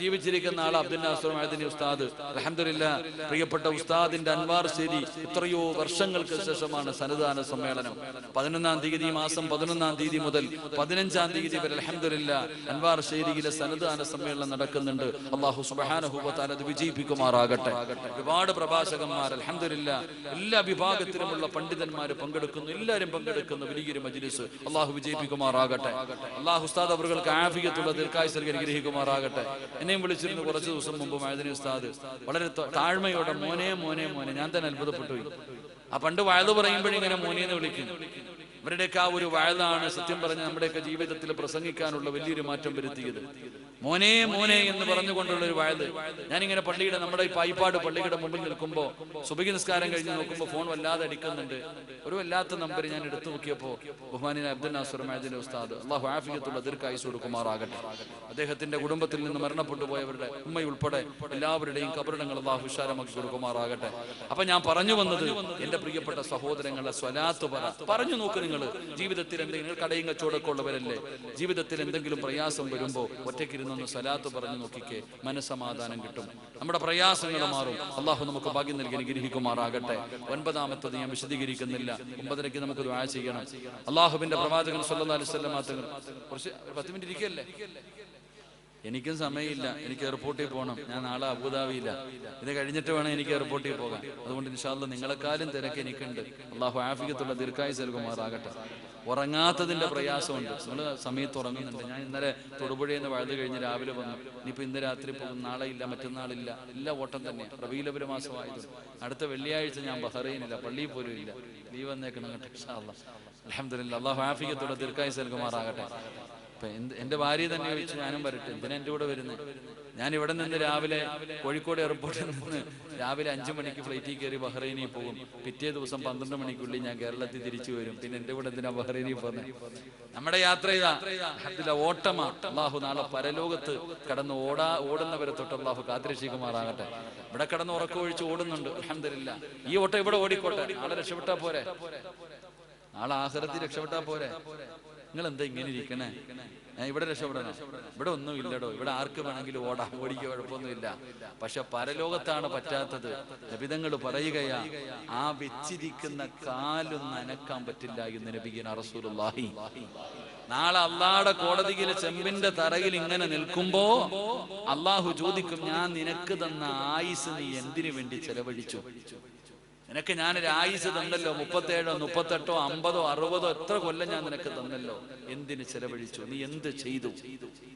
ജീവിച്ചിരിക്കുന്ന ആൾ അബ്ദുൽ നാസർ മഅദനി ഉസ്താദ്. അൽഹംദുലില്ലാ പ്രിയപ്പെട്ട ഉസ്താദിന്റെ അൻവാർ ശരി എത്രയോ വർഷങ്ങൾക്ക് ശേഷമാണ് സന്നിധാന സമ്മേളനം. പതിനൊന്നാം തീയതി മാസം പതിനൊന്നാം തീയതി മുതൽ പതിനഞ്ചാം തീയതി വരെ അൽഹംദുലില്ലാ അൻവാർ ശേരിയിലെ സന്നിധാന സമ്മേളനം നടക്കുന്നുണ്ട്. അള്ളാഹു തആല അത് വിജയിപ്പിക്കുമാറാകട്ടെ. ഒരുപാട് പ്രഭാഷകന്മാർ അലഹമില്ല എല്ലാ വിഭാഗത്തിലുമുള്ള പണ്ഡിതന്മാർ പങ്കെടുക്കുന്നു. എല്ലാവരും പങ്കെടുക്കുന്ന വലിയൊരു മജ്ലിസ്. അള്ളാഹു വിജയിപ്പിക്കുമാറാകട്ടെ. അള്ളാഹു ഉസ്താദ് അവർക്ക് ആഫിയത്തുള്ള ദീർഘായുസ് അനുഗ്രഹിക്കുമാറാകട്ടെ. എന്നെയും വിളിച്ചിരുന്നു കുറച്ച് ദിവസം മുമ്പ് മഴദിനി ഉസ്താദ്. വളരെ താഴ്മയോടെ മോനെ മോനെ മോനെ ഞാൻ തന്നെ അത്ഭുതപ്പെട്ടു ആ പണ്ട് വയത് പറയുമ്പോഴിങ്ങനെ മോനെന്ന് വിളിക്കും. ഇവരുടെയൊക്കെ ആ ഒരു വയലാണ് സത്യം പറഞ്ഞ നമ്മുടെയൊക്കെ ജീവിതത്തിൽ പ്രസംഗിക്കാനുള്ള വലിയൊരു മാറ്റം വരുത്തിയത്. മോനെ മോനെ എന്ന് പറഞ്ഞുകൊണ്ടുള്ള ഒരു വയത് ഞാനിങ്ങനെ പള്ളിയുടെ നമ്മുടെ ഈ പായിപ്പാട് പള്ളിയുടെ മുമ്പിൽ നിൽക്കുമ്പോൾ സുബഹി നിസ്കാരം കഴിഞ്ഞ് നോക്കുമ്പോൾ ഫോൺ വല്ലാതെ അടിക്കുന്നുണ്ട്. ഒരു വല്ലാത്ത നമ്പർ ഞാൻ എടുത്തു നോക്കിയപ്പോൾ ബഹുമാനി അബ്ദുൽ നാസർ മാജിന്റെ ഉസ്താദ് അള്ളാഹു ആഫിയത്തുള്ള ദീർഘായുസ് കൊടുക്കുമാറാകട്ടെ. അദ്ദേഹത്തിന്റെ കുടുംബത്തിൽ നിന്ന് മരണപ്പെട്ടു പോയവരുടെ ഉമ്മയുൾപ്പെടെ എല്ലാവരുടെയും കബറിടങ്ങൾ അള്ളാഹു വിശാലമാക്കി കൊടുക്കുമാറാകട്ടെ. അപ്പൊ ഞാൻ പറഞ്ഞു വന്നത് എന്റെ പ്രിയപ്പെട്ട സഹോദരങ്ങളെ സ്വലാത്ത് പറ. പറഞ്ഞു നോക്ക് നിങ്ങൾ ജീവിതത്തിൽ എന്തെങ്കിലും കടയും കച്ചവടമൊക്കെ ഉള്ളവരല്ലേ? ജീവിതത്തിൽ എന്തെങ്കിലും പ്രയാസം വരുമ്പോൾ ഒറ്റയ്ക്കിരുന്നൊന്ന് സലാത്ത് പറഞ്ഞു നോക്കിക്കേ മനസ്സമാധാനം കിട്ടും. നമ്മുടെ പ്രയാസങ്ങൾ മാറും. അള്ളാഹു നമുക്ക് ഭാഗ്യം നൽകി അനുഗ്രഹിക്കുമാറാകട്ടെ. ഒൻപതാമത്തത് ഞാൻ വിശദീകരിക്കുന്നില്ല. ഒമ്പതരയ്ക്ക് നമുക്ക് ദുആ ചെയ്യണം. അള്ളാഹുവിന്റെ പ്രവാചകൻ സല്ലല്ലാഹു അലൈഹി വസല്ലം കുറച്ച് പത്ത് മിനിറ്റ് ഇരിക്കല്ലേ എനിക്കും സമയമില്ല. എനിക്ക് എയർപോർട്ടിൽ പോകണം. ഞാൻ നാളെ അബുദാബിയില്ല ഇത് കഴിഞ്ഞിട്ട് വേണം എനിക്ക് എയർപോർട്ടിൽ പോകാൻ. അതുകൊണ്ട് ഇൻഷാല്ല നിങ്ങളെക്കാളും തിരക്ക് എനിക്കുണ്ട്. അള്ളാഹു ആഫിക്കത്തുള്ള ദീർഘായുസ് നൽകുമാറാകട്ടെ. ഉറങ്ങാത്തതിന്റെ പ്രയാസമുണ്ട്. നിങ്ങൾ സമയത്ത് ഉറങ്ങുന്നുണ്ട്. ഞാൻ ഇന്നലെ തൊടുപുഴയിൽ നിന്ന് വഴുത് കഴിഞ്ഞ് രാവിലെ വന്നു. ഇനിയിപ്പോ ഇന്ന് രാത്രി പോകും. നാളെ ഇല്ല മറ്റന്നാളില്ല. എല്ലാ ഓട്ടം തന്നെ. റബീലപുര മാസമായത് അടുത്ത വെള്ളിയാഴ്ച ഞാൻ ബഹ്റൈനില്ല പള്ളിയിൽ പോലും ഇല്ല. ലീവ് വന്നേക്കണം കേട്ടോ അലഹമില്ല അള്ളാഹു ആഫിക്കത്തുള്ള ദീർഘായുസ് നൽകുമാറാകട്ടെ. അപ്പൊ എന്ത് എന്റെ ഭാര്യ തന്നെ ചോദിച്ചു ഞാനും വരട്ടെ എന്തിനാ എന്റെ കൂടെ വരുന്നത് ഞാൻ ഇവിടെ നിന്ന് രാവിലെ കോഴിക്കോട് എയർപോർട്ടിൽ നിന്ന് രാവിലെ അഞ്ചു മണിക്ക് ഫ്ലൈറ്റിൽ കയറി ബഹ്റൈനിൽ പോകും. പിറ്റേ ദിവസം പന്ത്രണ്ട് മണിക്കുള്ളിൽ ഞാൻ കേരളത്തിൽ തിരിച്ചു വരും. പിന്നെ എന്റെ കൂടെ എന്തിനാ ബഹ്റൈനിൽ പോകുന്നത് നമ്മുടെ യാത്ര ഇതാ. ഓട്ടമാ. അള്ളാഹു നാളെ പരലോകത്ത് കടന്ന് ഓടാ ഓടുന്നവരെ തൊട്ട് അള്ളാഹു കാത്തിരക്ഷിക്കുമാറാകട്ടെ. ഇവിടെ കടന്ന് ഉറക്കമൊഴിച്ച് ഓടുന്നുണ്ട്. അലഹമില്ല ഈ ഓട്ടം ഇവിടെ ഓടിക്കോട്ടെ. നാളെ രക്ഷപ്പെട്ടാ പോരെ. നാളെ ആഹ്റത്തിൽ രക്ഷപ്പെട്ടാ പോരെ. നിങ്ങൾ എന്താ ഇങ്ങനെ ഇരിക്കണേ? ഇവിടെ രക്ഷപ്പെടണം. ഇവിടെ ഒന്നും ഇല്ലടോ. ഇവിടെ ആർക്ക് വേണമെങ്കിലും ഓടാം. ഓടിക്കുക കുഴപ്പമൊന്നുമില്ല. പക്ഷെ പരലോകത്താണ് പറ്റാത്തത്. നബിതങ്ങൾ പറയുകയാ ആ വെച്ചിരിക്കുന്ന കാലൊന്നും നനക്കാൻ പറ്റില്ല എന്ന് നബിഗിന റസൂലുള്ളാഹി. നാളെ അള്ളാടെ കോടതിയിലെ ചെമ്പിന്റെ തറയിൽ ഇങ്ങനെ നിൽക്കുമ്പോ അള്ളാഹു ചോദിക്കും ഞാൻ നിനക്ക് തന്ന ആയുസ് നീ എന്തിനു വേണ്ടി ചെലവഴിച്ചു? നിനക്ക് ഞാനൊരു ആയുസ് തന്നല്ലോ. മുപ്പത്തേഴോ മുപ്പത്തെട്ടോ അമ്പതോ അറുപതോ എത്ര കൊല്ലം ഞാൻ നിനക്ക് തന്നല്ലോ. എന്തിന് ചെലവഴിച്ചു? നീ എന്ത് ചെയ്തു?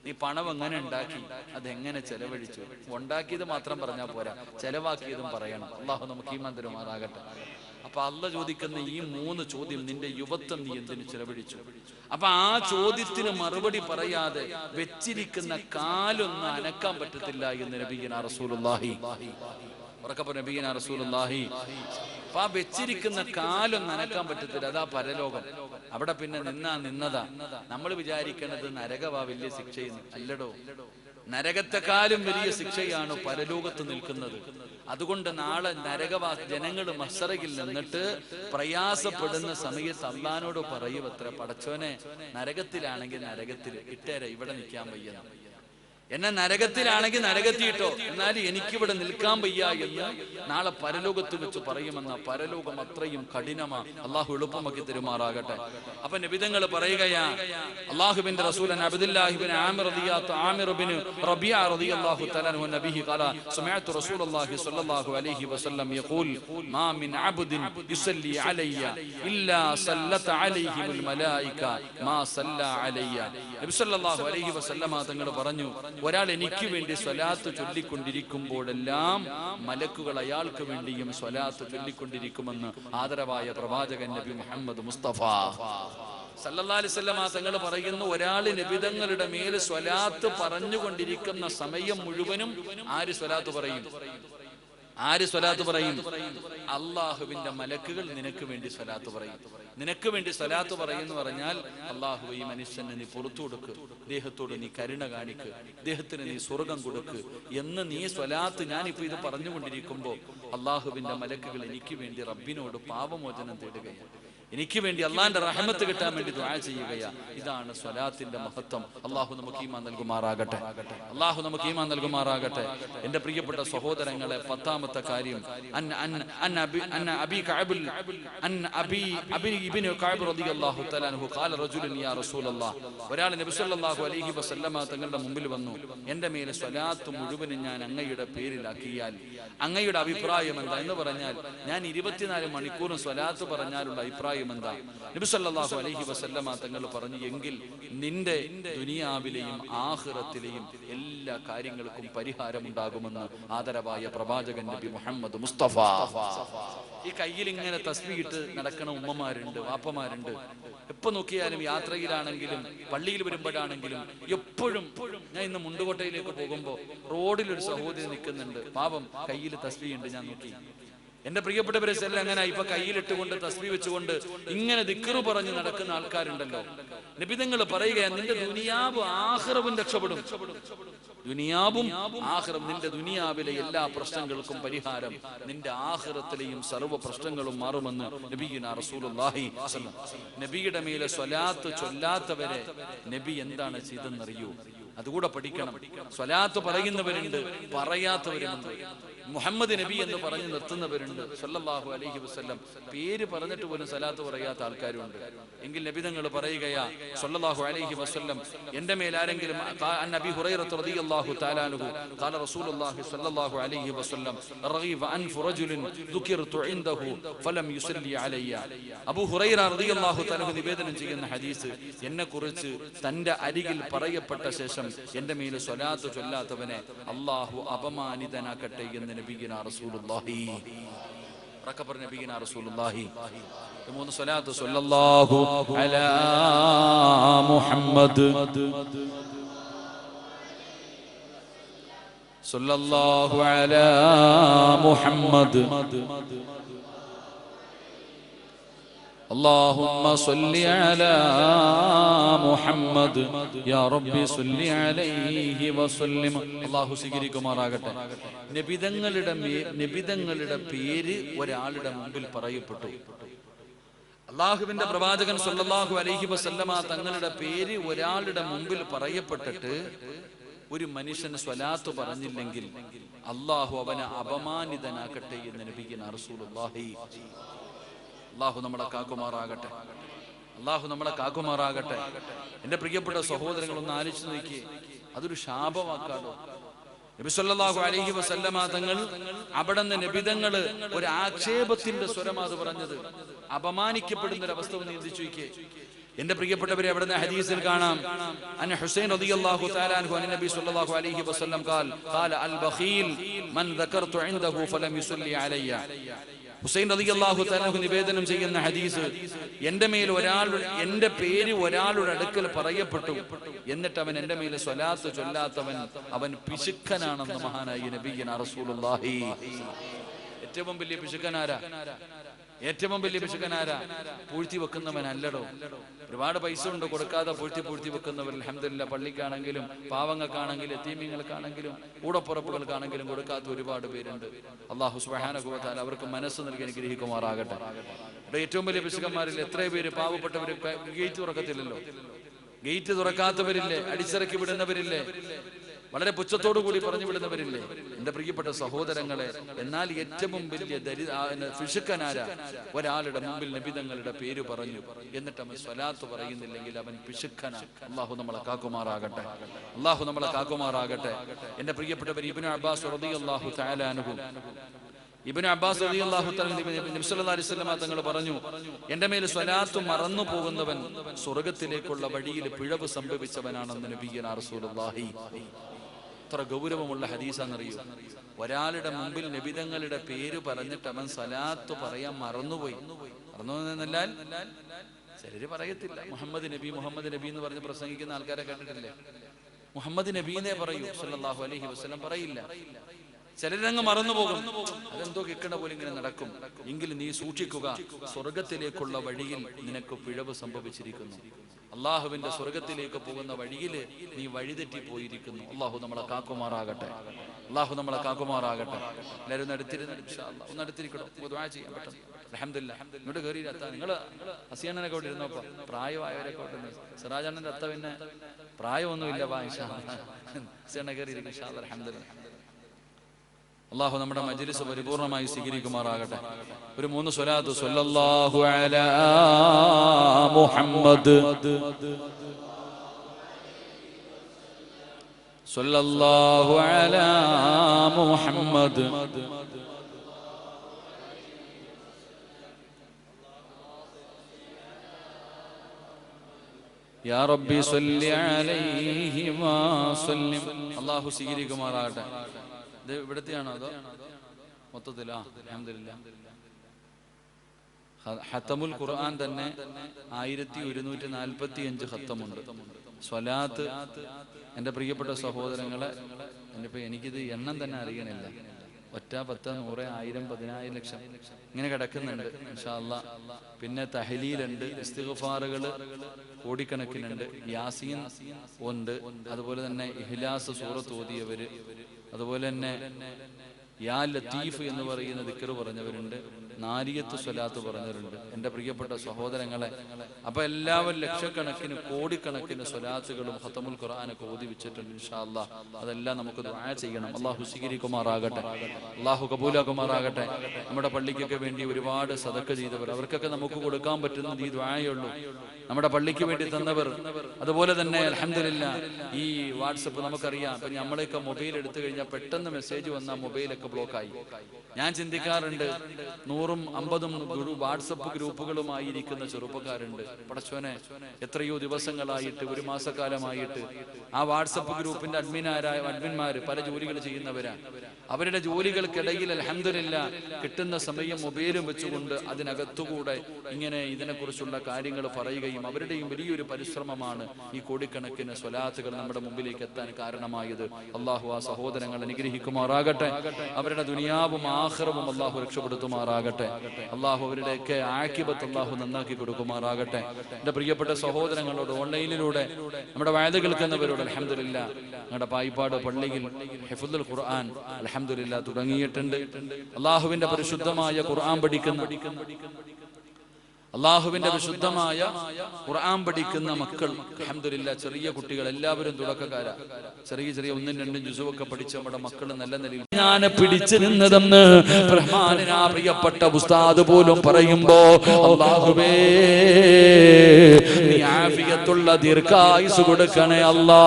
നീ പണം എങ്ങനെ ഉണ്ടാക്കി? അതെങ്ങനെ ചെലവഴിച്ചു? ഉണ്ടാക്കിയത് മാത്രം പറഞ്ഞാൽ പോരാ. ചെലവാക്കിയതും പറയണം. അള്ളാഹു നമുക്ക് ഈ മന്ദിരമാറാകട്ടെ. അപ്പൊ അല്ല ചോദിക്കുന്ന ഈ മൂന്ന് ചോദ്യം നിന്റെ യുവത്വം നീ എന്തിനു ചെലവഴിച്ചു? അപ്പൊ ആ ചോദ്യത്തിന് മറുപടി പറയാതെ വെച്ചിരിക്കുന്ന കാലൊന്നും അനക്കാൻ പറ്റത്തില്ല എന്ന് നബീന റസൂലുള്ളാഹി. അപ്പൊ ആ വെച്ചിരിക്കുന്ന കാലും നനക്കാൻ പറ്റത്തില്ല. അതാ പരലോകം. അവിടെ പിന്നെ നിന്നാ നിന്നതാ. നമ്മൾ വിചാരിക്കണത് നരകവാ വലിയ ശിക്ഷയെന്ന്. അല്ലടോ. നരകത്തെക്കാളും വലിയ ശിക്ഷയാണ് പരലോകത്ത് നിൽക്കുന്നത്. അതുകൊണ്ട് നാളെ നരകവാ ജനങ്ങൾ മസറയിൽ നിന്നിട്ട് പ്രയാസപ്പെടുന്ന സമയത്ത് അള്ളഹാനോട് പറയുവത്ര പടച്ചോനെ നരകത്തിലാണെങ്കിൽ നരകത്തിൽ ഇട്ടേരെ ഇവിടെ നിൽക്കാൻ വയ്യ. എന്നെ നരകത്തിലാണെങ്കിൽ നരകത്തിയിട്ടോ. എന്നാലും എനിക്കിവിടെ നിൽക്കാൻ വയ്യ എന്ന് നാളെ പരലോകത്ത് വെച്ച് പറയുമെന്ന പരലോകം അത്രയും കഠിനമാ. അള്ളാഹു എളുപ്പമാക്കി തരുമാറാകട്ടെ. അപ്പൊ നിബിതങ്ങൾ പറയുകയാ അള്ളാഹുബിന്റെ റസൂലൻ അബ്ദുല്ലാഹിബിൻ ആമിർ റളിയാത്ത ആമിർ ബിൻ റബിയ റളിയല്ലാഹു തആല നബിഹി ഖാല സമിഅതു റസൂലുള്ളാഹി സ്വല്ലല്ലാഹു അലൈഹി വസല്ലം യഖൂൽ മാ മിൻ അബ്ദിൻ യുസല്ലി അലയ്യ ഇല്ലാ സല്ലത അലൈഹിൽ മലായിക മാ സല്ല അലയ്യ. നബി സല്ലല്ലാഹു അലൈഹി വസല്ലമ തങ്ങൾ പറഞ്ഞു ഒരാൾ എനിക്ക് വേണ്ടി സ്വലാത്ത് ചൊല്ലിക്കൊണ്ടിരിക്കുമ്പോഴെല്ലാം മലക്കുകൾ അയാൾക്ക് വേണ്ടിയും സ്വലാത്ത് ചൊല്ലിക്കൊണ്ടിരിക്കുമെന്ന് ആദരവായ പ്രവാചകൻ നബി മുഹമ്മദ് മുസ്തഫ. വസല്ലമ തങ്ങൾ പറയുന്നു ഒരാൾ നബിതങ്ങളുടെ മേൽ സ്വലാത്ത് പറഞ്ഞുകൊണ്ടിരിക്കുന്ന സമയം മുഴുവനും ആര് സ്വലാത്ത് പറയും? ആര് സ്വലാത്ത് പറയും? അള്ളാഹുവിന്റെ മലക്കുകൾ നിനക്ക് വേണ്ടി സ്വലാത്ത് പറയും. നിനക്ക് വേണ്ടി സ്വലാത്ത് പറയുന്നു പറഞ്ഞാൽ അള്ളാഹു ഈ മനുഷ്യന് നീ പുറത്തു കൊടുക്ക്. ദേഹത്തോട് നീ കരുണ കാണിക്ക്. ദേഹത്തിന് നീ സ്വർഗം കൊടുക്ക്. എന്ന് നീ സ്വലാത്ത് ഞാനിപ്പോ ഇത് പറഞ്ഞുകൊണ്ടിരിക്കുമ്പോ അള്ളാഹുവിന്റെ മലക്കുകൾ എനിക്ക് വേണ്ടി റബ്ബിനോട് പാപമോചനം തേടുകയാണ്. എനിക്ക് വേണ്ടി അള്ളാന്റെ റഹമത്ത് കിട്ടാൻ വേണ്ടി ദുആ ചെയ്യുകയാ. ഇതാണ് സ്വലാത്തിന്റെ മഹത്വം. അള്ളാഹു നമുക്ക് ഈമാൻ നൽകുമാറാകട്ടെ. അള്ളാഹു നമുക്ക് ഈമാൻ നൽകുമാറാകട്ടെ. എന്റെ പ്രിയപ്പെട്ട സഹോദരങ്ങളെ പത്താമത്തെ കാര്യം. അൻ അൻ അൻ അബി അൻ അബി കഅബുൽ അൻ അബി അബി ഇബ്നു കഅബ് റളിയല്ലാഹു തആല അൻഹു ഖാല റജുലുൻ യാ റസൂലല്ലാഹ് ഒരാൾ നബി സല്ലല്ലാഹു അലൈഹി വസല്ലമ തങ്ങളുടെ മുമ്പിൽ വന്നു. എന്റെ മേലെ സ്വലാത്ത് മുഴുവനും ഞാൻ അങ്ങയുടെ പേരിലാക്കിയാൽ. അങ്ങയുടെ അഭിപ്രായം എന്താ എന്ന് പറഞ്ഞാൽ ഞാൻ ഇരുപത്തിനാല് മണിക്കൂറും സ്വലാത്ത് പറഞ്ഞാലുള്ള അഭിപ്രായം എന്താ നബി സല്ലല്ലാഹു അലൈഹി വസല്ലമ തങ്ങൾ പറഞ്ഞു എങ്കിൽ നിന്റെ ദുനിയാവിലെയും ആഖിറത്തിലെയും എല്ലാ കാര്യങ്ങൾക്കും പരിഹാരമുണ്ടാകുമെന്ന് ആദരവായ പ്രവാചകൻ നബി മുഹമ്മദ് മുസ്തഫ. ഈ കയ്യിൽ ഇങ്ങനെ തസ്ബീട്ട് നടക്കണ ഉമ്മമാരുണ്ട് വാപ്പമാരുണ്ട്. എപ്പോ നോക്കിയാലും യാത്രയിലാണെങ്കിലും പള്ളിയിൽ വരുമ്പോഴാണെങ്കിലും എപ്പോഴും ഞാൻ ഇന്ന് മുണ്ടുകോട്ടയിലേക്ക് പോകുമ്പോ റോഡിൽ ഒരു സഹോദരി നിൽക്കുന്നുണ്ട്. പാപം കയ്യിൽ ഉണ്ട് ഞാൻ നോക്കി. എന്റെ പ്രിയപ്പെട്ടവരെ ചെല്ലാം അങ്ങനെ ഇപ്പൊ കയ്യിലിട്ടുകൊണ്ട് തസ്ബി വെച്ചുകൊണ്ട് ഇങ്ങനെ ദിക്കറു പറഞ്ഞ് നടക്കുന്ന ആൾക്കാരുണ്ടല്ലോ? നിബിതങ്ങൾ പറയുക നിന്റെ ദുനിയാവ് ആഹ്റവും രക്ഷപ്പെടും. ദുനിയാവും ആഹ്റം നിന്റെ ദുനിയാവിലെ എല്ലാ പ്രശ്നങ്ങൾക്കും പരിഹാരം നിന്റെ ആഹ്റത്തിലെയും സർവ പ്രശ്നങ്ങളും മാറുമെന്ന് നബീന റസൂലുള്ളാഹി. നബിയുടെ മേലെ സ്വലാത്ത് ചൊല്ലാത്തവരെ നബി എന്താണ് ചെയ്തെന്നറിയൂ അതുകൂടെ പഠിക്കണം. സ്വലാത്ത് പറയുന്നവരുണ്ട് പറയാത്തവരുമുണ്ട്. മുഹമ്മദ് നബി എന്ന് പറഞ്ഞു നിർത്തുന്നവരുണ്ട്. സല്ലല്ലാഹു അലൈഹി വസ്ല്ലം. പേര് പറഞ്ഞിട്ട് പോലും സലാത്ത് പറയാത്ത ആൾക്കാരുണ്ട്. എങ്കിൽ നബി തങ്ങൾ പറയുകയാ സല്ലല്ലാഹു അലൈഹി വസ്ല്ലം എന്റെ മേൽ ആരെങ്കിലും അബി ഹുറൈറത്ത് റളിയല്ലാഹു قال رسول الله صلى الله عليه وسلم റഗീബ അൻഫു رجل ذكرت عنده فلم യുസല്ലി علي അബൂ ഹുറൈറ റളിയല്ലാഹു തആല നിവേദനം ചെയ്യുന്ന ഹദീസ് എന്നെ കുറിച്ച് തന്റെ അരികിൽ പറയപ്പെട്ട ശേഷം എന്റെ മേൽ സ്വലാത്ത് ചൊല്ലാത്തവനെ അള്ളാഹു അപമാനിതനാക്കട്ടെ എന്ന് നബിഗിന റസൂലുള്ളാഹി. റക്കബർ നബിഗിന റസൂലുള്ളാഹി. മൂന്ന് സ്വലാത്ത് സ്വല്ലല്ലാഹു അലാ മുഹമ്മദ്. സ്വല്ലല്ലാഹു അലാ മുഹമ്മദ്. اللهم صل على محمد يا ربي صل عليه وسلم അള്ളാഹു സ്വീകരിക്കുമാറാകട്ടെ നബിതങ്ങളുടെ മേ- നബിതങ്ങളുടെ പേര് ഒരാളുടെ മുമ്പിൽ പറയപ്പെട്ടു അള്ളാഹുവിന്റെ പ്രവാചകൻ സല്ലല്ലാഹു അലൈഹി വസല്ലമ തങ്ങളുടെ പേര് ഒരാളുടെ മുമ്പിൽ പറയപ്പെട്ടിട്ട് ഒരു മനുഷ്യൻ സ്വലാത്ത് പറഞ്ഞില്ലെങ്കിൽ അള്ളാഹു അവനെ അപമാനിതനാക്കട്ടെ എന്ന് നബിക്കുന്ന റസൂലുള്ളാഹി അള്ളാഹു നമ്മളെ കാക്കുമാറാകട്ടെ. അള്ളാഹു നമ്മളെ കാക്കുമാറാകട്ടെ. എന്റെ പ്രിയപ്പെട്ട സഹോദരങ്ങളൊന്ന് ആലോചിച്ച് നോക്കി അതൊരു ശാപമാക്കാലോ നബിസ്വല്ലാഹു അലഹി വസല്ലമ തങ്ങൾ അവിടെ നിന്ന് നബിതങ്ങൾ ഒരു ആക്ഷേപത്തിന്റെ സ്വരമാ അത് പറഞ്ഞത്. അപമാനിക്കപ്പെടുന്ന ഒരു അവസ്ഥ ഒന്ന് ചിന്തിച്ചു നോക്കിയേ. എന്റെ പ്രിയപ്പെട്ടവരെ അവിടുന്ന് ഹദീസിൽ കാണാം. അൻ ഹുസൈൻ റളിയല്ലാഹു തആല അൻഹു അൻ നബി സ്വല്ലല്ലാഹു അലൈഹി വസല്ലം ഖാൽ ഖാല അൽ ബഖീൽ മൻ ദക്കർതു ഇൻദഹു ഫലം യുസല്ലി അലയ്യ. ഹുസൈൻ അലി അള്ളാഹു തലഹു നിവേദനം ചെയ്യുന്ന ഹദീസ് എന്റെ മേൽ ഒരാൾ എന്റെ പേര് ഒരാളുടെ അടുക്കൽ പറയപ്പെട്ടു. എന്നിട്ട് അവൻ എന്റെ മേൽ സ്വലാത്ത് ചൊല്ലാത്തവൻ അവൻ പിശുക്കനാണെന്ന് മഹാനായി നബിയന റസൂലുള്ളാഹി. ഏറ്റവും വലിയ പിശുക്കനാരാ ഏറ്റവും വലിയ പിശുക്കനാരാ പൂഴ്ത്തി വെക്കുന്നവനല്ലടോ ഒരുപാട് പൈസ ഉണ്ട് കൊടുക്കാതെ പൂഴ്ത്തി പൂഴ്ത്തി വെക്കുന്നവർ. അലഹമില്ല പള്ളിക്കാണെങ്കിലും പാവങ്ങൾക്കാണെങ്കിലും എത്തീമ്യങ്ങൾക്കാണെങ്കിലും കൂടപ്പുറപ്പുകൾക്കാണെങ്കിലും കൊടുക്കാത്ത ഒരുപാട് പേരുണ്ട്. അള്ളാഹു സുബാനുഭവത്താൽ അവർക്ക് മനസ്സ് നൽകി അനുഗ്രഹിക്കുമാറാകട്ടെ. ഇവിടെ ഏറ്റവും വലിയ പിശുക്കന്മാരിൽ എത്ര പേര് പാവപ്പെട്ടവര് ഗേറ്റ് തുറക്കത്തില്ലല്ലോ. ഗേറ്റ് തുറക്കാത്തവരില്ലേ? അടിച്ചിറക്കി വിടുന്നവരില്ലേ? വളരെ പുച്ഛത്തോടു കൂടി പറഞ്ഞു വിടുന്നവരില്ലേ? എന്റെ പ്രിയപ്പെട്ട സഹോദരങ്ങളെ എന്നാൽ ഏറ്റവും വലിയ ദരി ഒരാളുടെ മുമ്പിൽ നബിതങ്ങളുടെ പേര് പറഞ്ഞു. എന്നിട്ട് അവൻ സ്വലാത്ത് പറയുന്നില്ലെങ്കിൽ അവൻ പിശുക്കന. അള്ളാഹു നമ്മളെ കാക്കുമാറാകട്ടെ. അള്ളാഹു നമ്മളെ കാക്കുമാറാകട്ടെ. എന്റെ പ്രിയപ്പെട്ടവർ ഇബിന് അബ്ബാസ് അള്ളാഹു തആല ഇബിന് അബ്ബാസ് അലൈഹി തങ്ങൾ പറഞ്ഞു എന്റെ മേൽ സ്വലാത്ത് മറന്നു പോകുന്നവൻ സ്വർഗത്തിലേക്കുള്ള വഴിയിൽ പിഴവ് സംഭവിച്ചവനാണെന്ന് നബിയന റസൂലുള്ളാഹി. എത്ര ഗൗരവമുള്ള ഹദീസാണെന്നറിയോ? ഒരാളുടെ മുമ്പിൽ നബിതങ്ങളുടെ പേര് പറഞ്ഞിട്ട് അവൻ സലാത്ത് പറയാൻ മറന്നുപോയി. മറന്നു എന്നല്ലാൽ ചിലര് പറയത്തില്ല. മുഹമ്മദ് നബി മുഹമ്മദ് നബി എന്ന് പറഞ്ഞ് പ്രസംഗിക്കുന്ന ആൾക്കാരെ കണ്ടിട്ടില്ലേ? മുഹമ്മദ് നബീനെ പറയൂ സല്ലല്ലാഹു അലൈഹി വസ്ലം പറയില്ല. ചിലരങ്ങ് മറന്നുപോകും. അതെന്തോ കിക്കണ പോലെ ഇങ്ങനെ നടക്കും. എങ്കിൽ നീ സൂക്ഷിക്കുക സ്വർഗത്തിലേക്കുള്ള വഴിയിൽ നിനക്ക് പിഴവ് സംഭവിച്ചിരിക്കുന്നു. അള്ളാഹുവിന്റെ സ്വർഗത്തിലേക്ക് പോകുന്ന വഴിയിൽ നീ വഴിതെറ്റി പോയിരിക്കുന്നു. അള്ളാഹു നമ്മളെ കാക്കുമാറാകട്ടെ. അള്ളാഹു നമ്മളെ കാക്കുമാറാകട്ടെ. എല്ലാവരും അല്ലാ. ഒന്ന് അടുത്തിരിക്കണോ നിങ്ങൾ ഇരുന്നപ്പോ. പ്രായമായവരൊക്കെ സിറാജണ്ണന്റെ അത്ത പിന്നെ പ്രായമൊന്നുമില്ല വാ അസിയാനെ കയറി ഇരിക്കും അള്ളാഹു നമ്മുടെ മജ്ലിസ് പരിപൂർണമായി സ്വീകരിക്കുമാറാകട്ടെ. ഒരു മൂന്ന് സ്വലാത്ത് സ്വല്ലല്ലാഹു അലാ മുഹമ്മദ്. സ്വല്ലല്ലാഹു അലാ മുഹമ്മദ്. യാ റബ്ബി സ്വല്ലി അലൈഹി വസല്ലിം. അള്ളാഹു സ്വീകരിക്കുമാറാകട്ടെ. ഇത് ഇവിടത്തെയാണോ അതോ അൽഹംദുലില്ലാ. ഹത്തമുൽ ഖുർആൻ തന്നെ ആയിരത്തി ഒരുന്നൂറ്റി നാൽപ്പത്തി അഞ്ച് ഹത്തമുണ്ട്. സ്വലാത്ത് എന്റെ പ്രിയപ്പെട്ട സഹോദരങ്ങളെ എന്നിപ്പോ എനിക്കിത് എണ്ണം തന്നെ അറിയണില്ല. ഒറ്റ പത്ത് നൂറ് ആയിരം പതിനായിരം ലക്ഷം ഇങ്ങനെ കിടക്കുന്നുണ്ട് പിന്നെ തഹലീലുണ്ട് ഇസ്തിഗ്ഫാറുകൾ കോടിക്കണക്കിനുണ്ട് യാസീൻ ഉണ്ട് അതുപോലെ തന്നെ ഇഹ്ലാസ് സൂറത്ത് ഓതിയവര് അതുപോലെ തന്നെ യാ ലത്തീഫ് എന്ന് പറയുന്ന ദിക്കർ പറഞ്ഞവരുണ്ട്. നാരിയത്ത് സ്വലാത്ത് പറഞ്ഞിട്ടുണ്ട് എന്റെ പ്രിയപ്പെട്ട സഹോദരങ്ങളെ അപ്പൊ എല്ലാവരും ലക്ഷക്കണക്കിന് കോടിക്കണക്കിന് സ്വലാത്തുകളും ഹത്തമുൽ ഖുർആാനൊക്കെ ഓതി വെച്ചിട്ടുണ്ട് ഇൻഷാല്ല അതെല്ലാം നമുക്ക് ദുആ ചെയ്യണം. അള്ളാഹു സ്വീകരിക്കുമാറാകട്ടെ. അള്ളാഹു കബൂലാക്കുമാറാകട്ടെ. നമ്മുടെ പള്ളിക്കൊക്കെ വേണ്ടി ഒരുപാട് സദക്ക ചെയ്തവർ അവർക്കൊക്കെ നമുക്ക് കൊടുക്കാൻ പറ്റുന്നത് ഈ ദുആയേ ഉള്ളൂ. നമ്മുടെ പള്ളിക്ക് വേണ്ടി തന്നവർ. അതുപോലെ തന്നെ അലഹമില്ല ഈ വാട്സപ്പ് നമുക്കറിയാം. ഇപ്പൊ നമ്മളെയൊക്കെ മൊബൈൽ എടുത്തു കഴിഞ്ഞാൽ പെട്ടെന്ന് മെസ്സേജ് വന്നാൽ മൊബൈലൊക്കെ ബ്ലോക്കായി ഞാൻ ചിന്തിക്കാറുണ്ട് നൂറും അമ്പതും ഗ്രൂ വാട്സപ്പ് ഗ്രൂപ്പുകളുമായി ഇരിക്കുന്ന ചെറുപ്പക്കാരുണ്ട്. പടച്ചോനെ എത്രയോ ദിവസങ്ങളായിട്ട് ഒരു മാസക്കാലമായിട്ട് ആ വാട്സപ്പ് ഗ്രൂപ്പിന്റെ അഡ്മിനാരായ അഡ്മിന്മാര് പല ജോലികൾ ചെയ്യുന്നവരാ. അവരുടെ ജോലികൾക്കിടയിൽ അലഹമില്ല കിട്ടുന്ന സമയം മൊബൈലും വെച്ചുകൊണ്ട് അതിനകത്തുകൂടെ ഇങ്ങനെ ഇതിനെക്കുറിച്ചുള്ള കാര്യങ്ങൾ പറയുകയും അവരുടെയും വലിയൊരു പരിശ്രമമാണ് ഈ കോടിക്കണക്കിന് സ്വലാത്തുകൾ നമ്മുടെ മുമ്പിലേക്ക് എത്താൻ കാരണമായത്. അള്ളാഹു ആ സഹോദരങ്ങൾ അനുഗ്രഹിക്കുമാറാകട്ടെ. അവരുടെ ദുനിയാവും ആഹ്റവും അള്ളാഹു രക്ഷപ്പെടുത്തുമാറാകട്ടെ. അള്ളാഹു അവരുടെയൊക്കെ ആക്കിബത്ത് അള്ളാഹു നന്നാക്കി കൊടുക്കുമാറാകട്ടെ. എന്റെ പ്രിയപ്പെട്ട സഹോദരങ്ങളോട് ഓൺലൈനിലൂടെ നമ്മുടെ വയത് കേൾക്കുന്നവരോട് അലഹമില്ല ഞങ്ങളുടെ പായിപ്പാട് പള്ളിയിൽ ഹെഫുദുൽ ഖുർആൻ അലഹമില്ല തുടങ്ങിയിട്ടുണ്ട്. അള്ളാഹുവിന്റെ പരിശുദ്ധമായ ഖുർആൻ പഠിക്കുന്ന അള്ളാഹുവിന്റെ വിശുദ്ധമായ ഖുർആൻ പഠിക്കുന്ന മക്കൾ അഹമ്മദില്ല ചെറിയ കുട്ടികൾ എല്ലാവരും തുടക്കക്കാരാ. ചെറിയ ചെറിയ ഒന്നും രണ്ടും ജുസുവൊക്കെ പഠിച്ച നമ്മുടെ മക്കൾ നല്ല നിലയിൽ ഞാൻ പിടിച്ചു നിന്നതെന്ന് റഹ്മാനാ പ്രിയപ്പെട്ട ഉസ്താദ് പോലും പറയുമ്പോ അള്ളാഹുവേ നീ ആഫിയത്തുള്ള ദീർഘായുസ് കൊടുക്കണേ അല്ലാ.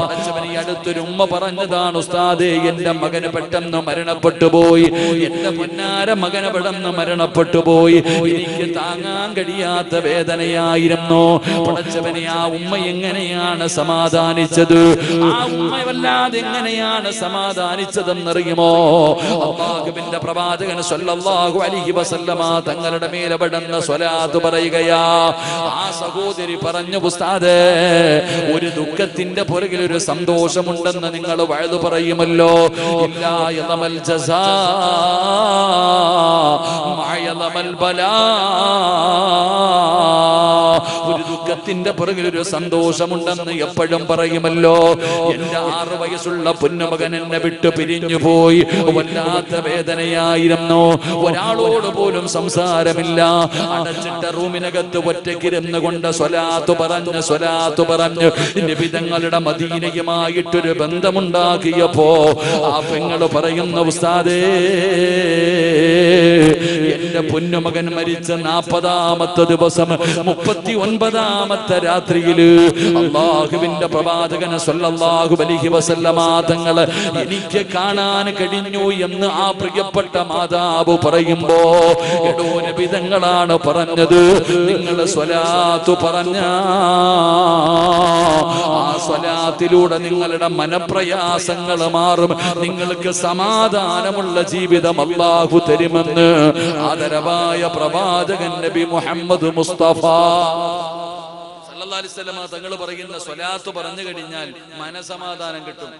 പടച്ചവന് അടുത്തൊരു ഉമ്മ പറഞ്ഞതാണ് ഉസ്താദേ എന്റെ മകന് പെട്ടെന്ന് മരണപ്പെട്ടു പോയി. എന്റെ പൊന്നാര മകന് പെട്ടെന്ന് മരണപ്പെട്ടു പോയി. എനിക്ക് താങ്ങാൻ കഴിയാത്ത വേദനയായിരുന്നു? പടച്ചവനെ ആ ഉമ്മ എങ്ങനെയാണ് സമാധാനിച്ചത്? ആ ഉമ്മ വല്ലാതെ എങ്ങനെയാണ് സമാധാനിച്ചതെന്നറിയുമോ? അള്ളാഹുവിന്റെ പ്രവാചകൻ സ്വല്ലല്ലാഹു അലൈഹി വസല്ലമ തങ്ങളുടെ മേലെ പെടുന്ന സ്വലാത്ത് പറയുകയാ ആ സഹോദരി പറഞ്ഞു ഉസ്താദേ ഒരു ദുഃഖത്തിന്റെ പുറകിൽ ഒരു സന്തോഷമുണ്ടെന്ന് നിങ്ങൾ വഴുതു പറയുമല്ലോ. ഇല്ലാ യദമൽ ജസാ മഅയദമൽ ബലാ. ഒരു ദുഃഖത്തിന്റെ പുറകിൽ ഒരു സന്തോഷമുണ്ടെന്ന് എപ്പോഴും പറയുമല്ലോ. എന്റെ ആറ് വയസ്സുള്ള പൊന്നുമകൻ എന്നെ വിട്ടു പിരിഞ്ഞു പോയി വല്ലാത്ത വേദനയായിരുന്നു. ഒരാളോട് പോലും സംസാരമില്ല. അടച്ചിട്ട റൂമിനകത്ത് ഒറ്റക്കിരുന്ന് കൊണ്ട് സ്വലാത്തു പറഞ്ഞു സ്വലാത്തു പറഞ്ഞ് നിബിതങ്ങളുടെ മദീനയുമായിട്ടൊരു ബന്ധമുണ്ടാക്കിയപ്പോ ആ പെങ്ങൾ പറയുന്ന ഉസ്താദേ എന്റെ പൊന്നുമകൻ മരിച്ച നാൽപ്പതാമത്തെ ദിവസം മുപ്പത്തി ഒൻപതാമത്തെ രാത്രിയിൽ അള്ളാഹുവിന്റെ പ്രവാചകനെ അലൈഹി വസല്ലമ തങ്ങൾ എനിക്ക് കാണാൻ കഴിഞ്ഞു എന്ന് ആ പ്രിയപ്പെട്ട മാതാവ് പറയുമ്പോ എടോ നബിതങ്ങളാണ് പറഞ്ഞത്. നിങ്ങൾ സ്വലാത്തു പറഞ്ഞ ആ സ്വലാത്തിലൂടെ നിങ്ങളുടെ മനപ്രയാസങ്ങൾ മാറും. നിങ്ങൾക്ക് സമാധാനമുള്ള ജീവിതം അള്ളാഹു തരുമെന്ന് ആദരവായ പ്രവാചകൻ നബി മുഹമ്മദ് മുസ്തഫ. സല്ലല്ലാഹി അലൈഹി വസല്ലമ തങ്ങൾ പറയുന്ന സ്വലാത്ത് പറഞ്ഞു കഴിഞ്ഞാൽ മനസമാധാനം കിട്ടും.